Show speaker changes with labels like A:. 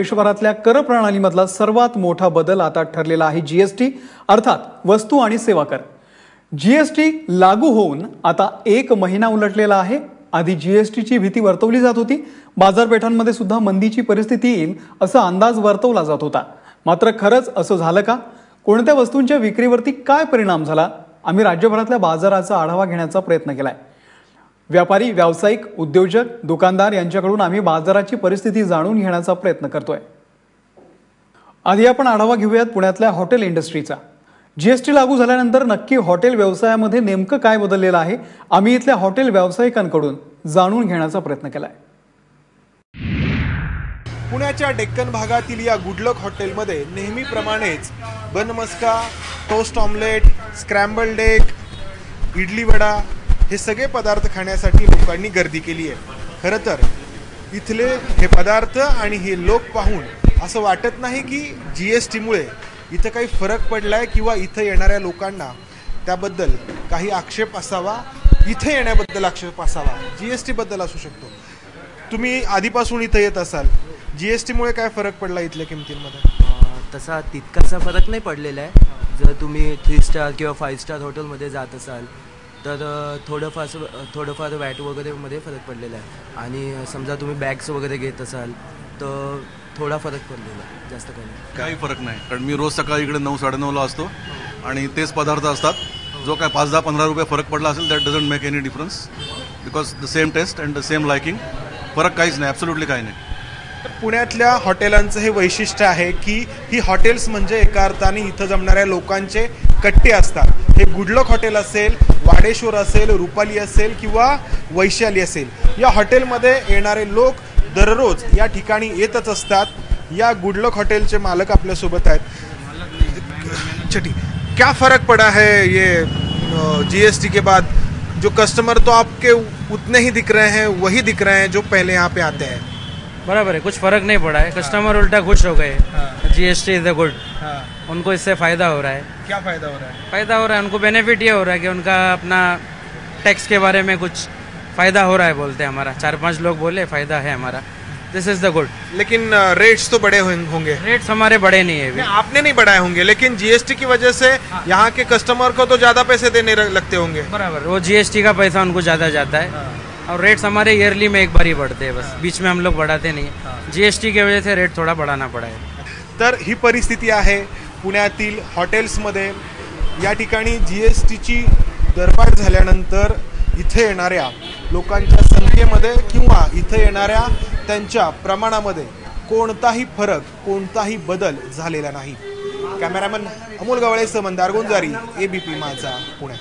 A: देशभरातल्या कर प्रणालीमधला सर्वात मोठा बदल आता ठरलेला आहे जीएसटी अर्थात वस्तू आणि सेवा कर. जीएसटी लागू होऊन आता एक महिना उलटलेला आहे. आधी जीएसटीची भीती वर्तवली जात होती. बाजारपेठांमध्ये सुद्धा मंदीची परिस्थिती येईल असा अंदाज वर्तवला जात होता. मात्र खरंच असं झालं का? कोणत्या वस्तूंच्या विक्रीवरती काय परिणाम झाला? आम्ही राज्यभरातल्या बाजाराचा आढावा घेण्याचा प्रयत्न केलाय. व्यापारी व्यावसायिक उद्योजक दुकानदार यांच्याकडून आम्ही बाजाराची परिस्थिती जाणून घेण्याचा प्रयत्न करतोय. आधी आपण आढावा घेऊयात पुण्यातल्या हॉटेल इंडस्ट्रीचा. जीएसटी लागू झाल्यानंतर नक्की हॉटेल व्यवसायामध्ये नेमकं काय बदललेलं आहे आम्ही इथल्या हॉटेल व्यावसायिकांकडून जाणून घेण्याचा प्रयत्न केलाय.
B: पुण्याच्या डेक्कन भागातील या गुडलक हॉटेलमध्ये नेहमीप्रमाणेच बनमस्का टोस्ट ऑमलेट स्क्रॅम्बल डेक इडली वडा हे सगळे पदार्थ खाण्यासाठी लोकांनी गर्दी केली आहे. खरं तर इथले हे पदार्थ आणि हे लोक पाहून असं वाटत नाही की जी एस टीमुळे इथं काही फरक पडला आहे किंवा इथं येणाऱ्या लोकांना त्याबद्दल काही आक्षेप असावा इथं येण्याबद्दल आक्षेप असावा जी एस टीबद्दल असू शकतो. तुम्ही आधीपासून इथं येत असाल जी एस टीमुळे काय फरक पडला इथल्या किमतींमध्ये?
C: तसा तितकासा फरक नाही पडलेला आहे. जर तुम्ही थ्री स्टार किंवा फाईव्ह स्टार हॉटेलमध्ये जात असाल तर थोडंफार थोडंफार वॅट वगैरेमध्ये फरक पडलेला आहे. आणि समजा तुम्ही बॅग्स वगैरे घेत असाल तर थोडा फरक पडलेला आहे जास्त काही
D: काही फरक नाही. कारण मी रोज सकाळी इकडे नऊ साडेनऊला असतो. आणि तेच पदार्थ असतात. जो काय पाच दहा पंधरा रुपये फरक पडला असेल that doesn't make any difference because the same taste and the same liking फरक काहीच नाही ॲब्सोल्युटली काही नाही.
B: पुण्यातल्या हॉटेलांचं हे वैशिष्ट्य आहे की ही हॉटेल्स म्हणजे एका अर्थाने इथं जमणाऱ्या लोकांचे कट्टे असतात. हे गुडलक हॉटेल असेल वाडेश्वर असेल रुपाली असेल किंवा वैशाली असेल या हॉटेलमध्ये येणारे लोक दररोज या ठिकाणी येतच असतात. या गुडलक हॉटेलचे मालक आपल्यासोबत आहेत. छठी क्या फर्क पड़ा है ये जीएसटी के बाद? जो कस्टमर तो आपके उतने ही दिख रहे हैं वही दिख रहे हैं जो पहले यहाँ पे आते हैं।
E: बराबर है कुछ फ़र्क नहीं पड़ा है। कस्टमर उल्टा खुश हो गए। जीएसटी इज़ द गुड उनको इससे फ़ायदा हो रहा है।
B: क्या फ़ायदा हो रहा है?
E: फ़ायदा हो रहा है उनको बेनिफिट ये हो रहा है कि उनका अपना टैक्स के बारे में कुछ फ़ायदा हो रहा है बोलते हैं हमारा। चार पाँच लोग बोले फ़ायदा है हमारा। दिस इज़ द गुड
B: लेकिन रेट्स तो बड़े होंगे।
E: रेट्स हमारे बड़े नहीं है
B: आपने नहीं बढ़ाए होंगे लेकिन जीएसटी की वजह से हाँ। यहाँ के कस्टमर को तो ज़्यादा पैसे देने लगते होंगे।
E: बराबर वो जीएसटी का पैसा उनको ज़्यादा जाता है। और रेट्स हमारे ईयरली में एक बार ही बढ़ते हैं बस। बीच में हम लोग बढ़ाते नहीं जीएसटी की वजह से रेट थोड़ा बढ़ाना पड़ा है।
B: तर ही परिस्थिती आहे पुण्यातील हॉटेल्समध्ये. या ठिकाणी जी एस टीची दरवाढ झाल्यानंतर इथे येणाऱ्या लोकांच्या संख्येमध्ये किंवा इथे येणाऱ्या त्यांच्या प्रमाणामध्ये कोणताही फरक कोणताही बदल झालेला नाही. कॅमेरामन अमोल गवळेसह मंदार गुंजारी एबीपी माझा पुणे.